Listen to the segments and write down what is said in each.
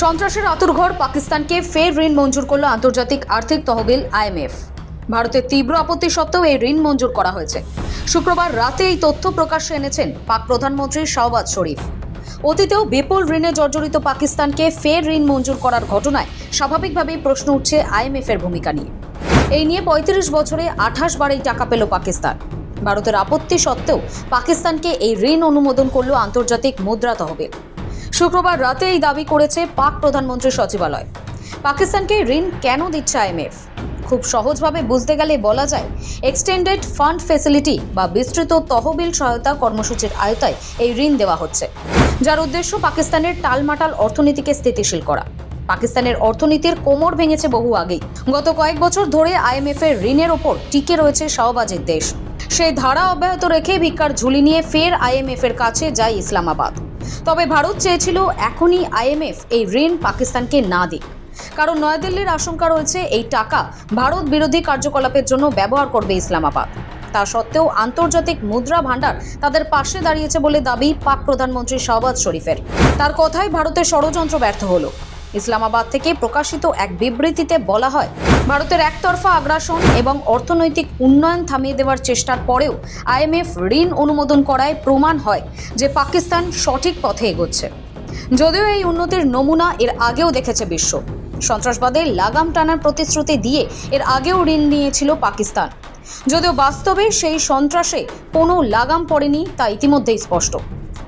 সন্ত্রাসের আতুরঘর পাকিস্তানকে ফের ঋণ মঞ্জুর করল আন্তর্জাতিক আর্থিক তহবিল আইএমএফ। ভারতের তীব্র আপত্তি সত্ত্বেও এই ঋণ মঞ্জুর করা হয়েছে। শুক্রবার রাতে এই তথ্য প্রকাশ্যে এনেছেন পাক প্রধানমন্ত্রী শাহবাজ শরীফ। অতীতেও বিপুল ঋণে জর্জরিত পাকিস্তানকে ফের ঋণ মঞ্জুর করার ঘটনায় স্বাভাবিকভাবেই প্রশ্ন উঠছে আইএমএফ এর ভূমিকা নিয়ে। এই নিয়ে পঁয়ত্রিশ বছরে আঠাশ বার এই টাকা পেল পাকিস্তান। ভারতের আপত্তি সত্ত্বেও পাকিস্তানকে এই ঋণ অনুমোদন করল আন্তর্জাতিক মুদ্রা তহবিল। শুক্রবার রাতে এই দাবি করেছে পাক প্রধানমন্ত্রীর সচিবালয়। পাকিস্তানকে ঋণ কেন দিচ্ছে আইএমএফ? খুব সহজভাবে বুঝতে গেলে বলা যায় এক্সটেন্ডেড ফান্ড ফেসিলিটি বা বিস্তৃত তহবিল সহায়তা কর্মসূচির আয়তায় এই ঋণ দেওয়া হচ্ছে, যার উদ্দেশ্য পাকিস্তানের টালমাটাল অর্থনীতিকে স্থিতিশীল করা। পাকিস্তানের অর্থনীতির কোমর ভেঙেছে বহু আগেই। গত কয়েক বছর ধরে আইএমএফ এর ঋণের ওপর টিকে রয়েছে শাহবাজের দেশ। সেই ধারা অব্যাহত রেখে ভিক্ষার ঝুলি নিয়ে ফের আইএমএফ এর কাছে যায় ইসলামাবাদ। তবে ভারত চেয়েছিল এখনই আইএমএফ এই ঋণ পাকিস্তানকে না দিক। কারণ নয়াদিল্লির আশঙ্কা রয়েছে, এই টাকা ভারত বিরোধী কার্যকলাপের জন্য ব্যবহার করবে ইসলামাবাদ। তা সত্ত্বেও আন্তর্জাতিক মুদ্রা ভাণ্ডার তাদের পাশে দাঁড়িয়েছে বলে দাবি পাক প্রধানমন্ত্রী শাহবাজ শরীফের। তার কথায় ভারতের ষড়যন্ত্র ব্যর্থ হলো। ইসলামাবাদ থেকে প্রকাশিত এক বিবৃতিতে বলা হয়, ভারতের একতরফা আগ্রাসন এবং অর্থনৈতিক উন্নয়ন থামিয়ে দেওয়ার চেষ্টার পরেও আইএমএফ ঋণ অনুমোদন করায় প্রমাণ হয় যে পাকিস্তান সঠিক পথে এগোচ্ছে। যদিও এই উন্নতির নমুনা এর আগেও দেখেছে বিশ্ব। সন্ত্রাসবাদের লাগাম টানার প্রতিশ্রুতি দিয়ে এর আগেও ঋণ নিয়েছিল পাকিস্তান। যদিও বাস্তবে সেই সন্ত্রাসে কোনো লাগাম পড়েনি তা ইতিমধ্যেই স্পষ্ট।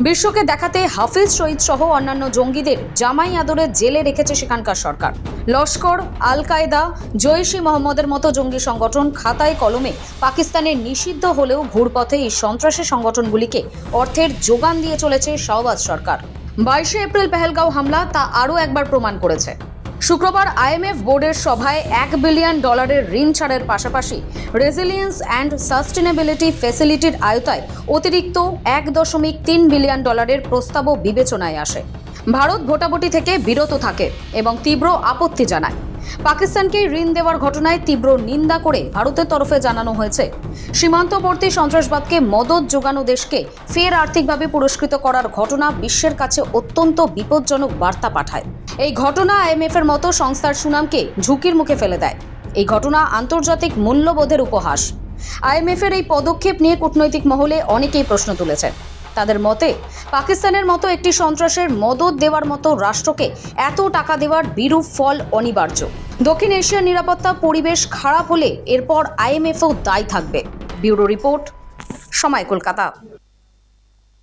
বিশ্বকে দেখাতে হাফিজ শহীদ সহ অন্যান্য জঙ্গিদের জামাই আদরে জেলে রেখেছে সেখানকার সরকার। লস্কর আল কায়দা জৈশি মোহাম্মদের মতো জঙ্গি সংগঠন খাতায় কলমে পাকিস্তানের নিষিদ্ধ হলেও ঘুরপথে এই সন্ত্রাসী সংগঠনগুলিকে অর্থের যোগান দিয়ে চলেছে শাহবাজ সরকার। বাইশে এপ্রিল পেহেলগাঁও হামলা তা আরও একবার প্রমাণ করেছে। শুক্রবার আইএমএফ বোর্ডের সভায় এক বিলিয়ন ডলারের ঋণ ছাড়ের পাশাপাশি রেজিলিয়েন্স অ্যান্ড সাস্টেনেবিলিটি ফেসিলিটির আয়তায় অতিরিক্ত এক দশমিক তিন বিলিয়ন ডলারের প্রস্তাবও বিবেচনায় আসে। ভারত ভোটাভুটি থেকে বিরত থাকে এবং তীব্র আপত্তি জানায়। পাকিস্তানকে ঋণ দেওয়ার ঘটনায় তীব্র নিন্দা করে ভারতের তরফে জানানো হয়েছে। সীমান্তবর্তী সন্ত্রাসবাদকে মদত যোগানো দেশকে ফের আর্থিকভাবে পুরস্কৃত করার ঘটনা বিশ্বের কাছে অত্যন্ত বিপজ্জনক বার্তা পাঠায়। এই ঘটনা আইএমএফ এর মতো সংস্থার সুনামকে ঝুঁকির মুখে ফেলে দেয়। এই ঘটনা আন্তর্জাতিক মূল্যবোধের উপহাস। আইএমএফ এর এই পদক্ষেপ নিয়ে কূটনৈতিক মহলে অনেকেই প্রশ্ন তুলেছেন। তাদের মতে, পাকিস্তানের মতো একটি সন্ত্রাসের মদত দেওয়ার মতো রাষ্ট্রকে এত টাকা দেওয়ার বিরূপ ফল অনিবার্য। দক্ষিণ এশিয়ার নিরাপত্তা পরিবেশ খারাপ হলে এরপর আইএমএফও দায়ী থাকবে। ব্যুরো রিপোর্ট, সময় কলকাতা।